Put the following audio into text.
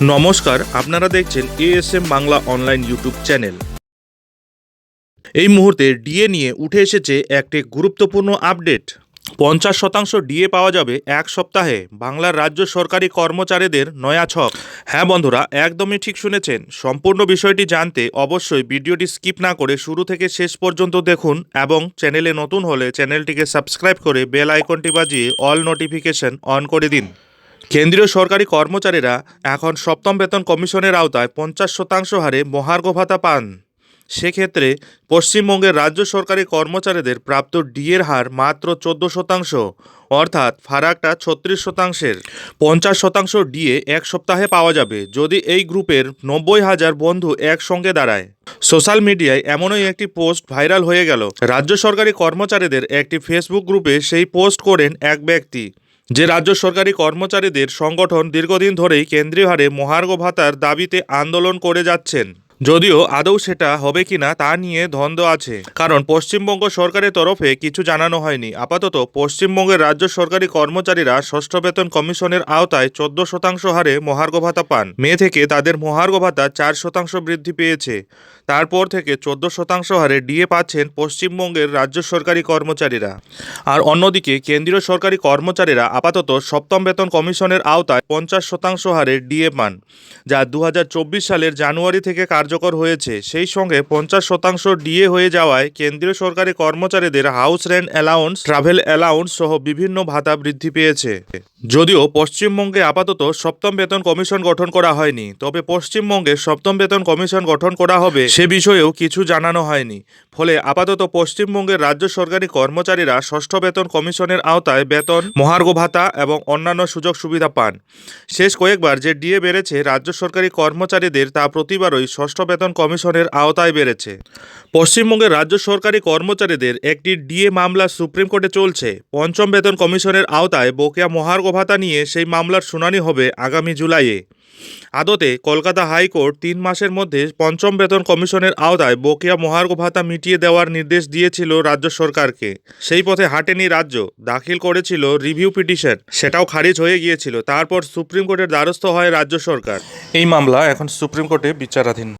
নমস্কার, আপনারা দেখছেন ASM Bangla online YouTube channel এই মুহূর্তে ডিএ নিয়ে উঠে এসেছে একটি গুরুত্বপূর্ণ আপডেট পঞ্চাশ শতাংশ ডিএ পাওয়া যাবে এক সপ্তাহে, বাংলার রাজ্য সরকারি কর্মচারীদের নয়া ছক। হ্যাঁ বন্ধুরা, একদমই ঠিক শুনেছেন। সম্পূর্ণ বিষয়টি জানতে অবশ্যই ভিডিওটি স্কিপ না করে শুরু থেকে শেষ পর্যন্ত দেখুন এবং চ্যানেলে নতুন হলে চ্যানেলটিকে সাবস্ক্রাইব করে বেল আইকনটি বাজিয়ে অল নোটিফিকেশন অন করে দিন। কেন্দ্রীয় সরকারি কর্মচারীরা এখন সপ্তম বেতন কমিশনের আওতায় পঞ্চাশ শতাংশ হারে মহার্ঘ ভাতা পান। সেক্ষেত্রে পশ্চিমবঙ্গের রাজ্য সরকারি কর্মচারীদের প্রাপ্ত ডিএর হার মাত্র চোদ্দ শতাংশ, অর্থাৎ ফারাকটা ছত্রিশ শতাংশের। পঞ্চাশ শতাংশ ডিএ এক সপ্তাহে পাওয়া যাবে যদি এই গ্রুপের নব্বই হাজার বন্ধু একসঙ্গে দাঁড়ায়। সোশ্যাল মিডিয়ায় এমনই একটি পোস্ট ভাইরাল হয়ে গেল। রাজ্য সরকারি কর্মচারীদের একটি ফেসবুক গ্রুপে সেই পোস্ট করেন এক ব্যক্তি। যে রাজ্য সরকারি কর্মচারীদের সংগঠন দীর্ঘদিন ধরেই কেন্দ্রীয় হারে মহার্ঘ ভাতার দাবিতে আন্দোলন করে যাচ্ছেন। যদিও আদৌ সেটা হবে কিনা তা নিয়ে দ্বন্দ্ব আছে। কারণ পশ্চিমবঙ্গ সরকারের তরফে কিছু জানানো হয়নি। আপাতত পশ্চিমবঙ্গের রাজ্য সরকারি কর্মচারীরা ষষ্ঠ বেতন কমিশনের আওতায় চোদ্দ শতাংশ হারে মহার্ঘ ভাতা পান। মে থেকে তাদের মহার্ঘ ভাতা চার শতাংশ বৃদ্ধি পেয়েছে। তারপর থেকে চোদ্দ শতাংশ হারে ডিএ পাচ্ছেন পশ্চিমবঙ্গের রাজ্য সরকারি কর্মচারীরা। আর অন্যদিকে কেন্দ্রীয় সরকারি কর্মচারীরা আপাতত সপ্তম বেতন কমিশনের আওতায় পঞ্চাশ শতাংশ হারে ডিএ পান, যা দু হাজার চব্বিশ সালের জানুয়ারি থেকে কার্যকর হয়েছে। সেই সঙ্গে পঞ্চাশ শতাংশ ডিএ হয়ে যাওয়ায় কেন্দ্রীয় সরকারি কর্মচারীদের house rent allowance, travel allowance সহ বিভিন্ন ভাতা বৃদ্ধি পেয়েছে। যদিও পশ্চিমবঙ্গে আপাতত সপ্তম বেতন কমিশন গঠন করা হয়নি, তবে পশ্চিমবঙ্গে সপ্তম বেতন কমিশন গঠন করা হবে সে বিষয়েও কিছু জানানো হয়নি। ফলে আপাতত পশ্চিমবঙ্গের রাজ্য সরকারি কর্মচারীরা ষষ্ঠ বেতন কমিশনের আওতায় বেতন, মহার্ঘ ভাতা এবং অন্যান্য সুযোগ সুবিধা পান। শেষ কয়েকবার যে ডিএ বেড়েছে, রাজ্য সরকারি কর্মচারীদের তা প্রতিবারই ষষ্ঠ বেতন কমিশনের আওতায় বেড়েছে। পশ্চিমবঙ্গের রাজ্য সরকারি কর্মচারীদের একটি ডিএ মামলা সুপ্রিম কোর্টে চলছে। পঞ্চম বেতন কমিশনের আওতায় বকেয়া মহার্ঘ ভাতা নিয়ে সেই মামলার শুনানি হবে আগামী জুলাইয়ে। আদতে কলকাতা হাইকোর্ট তিন মাসের মধ্যে পঞ্চম বেতন কমিশনের আওতায় বকেয়া মহার্ঘ ভাতা মিটিয়ে দেওয়ার নির্দেশ দিয়েছিল রাজ্য সরকারকে। সেই পথে হাঁটেনি রাজ্য, দাখিল করেছিল রিভিউ পিটিশন, সেটাও খারিজ হয়ে গিয়েছিল। তারপর সুপ্রিম কোর্টের দ্বারস্থ হয় রাজ্য সরকার। এই মামলা এখন সুপ্রিম কোর্টে বিচারাধীন।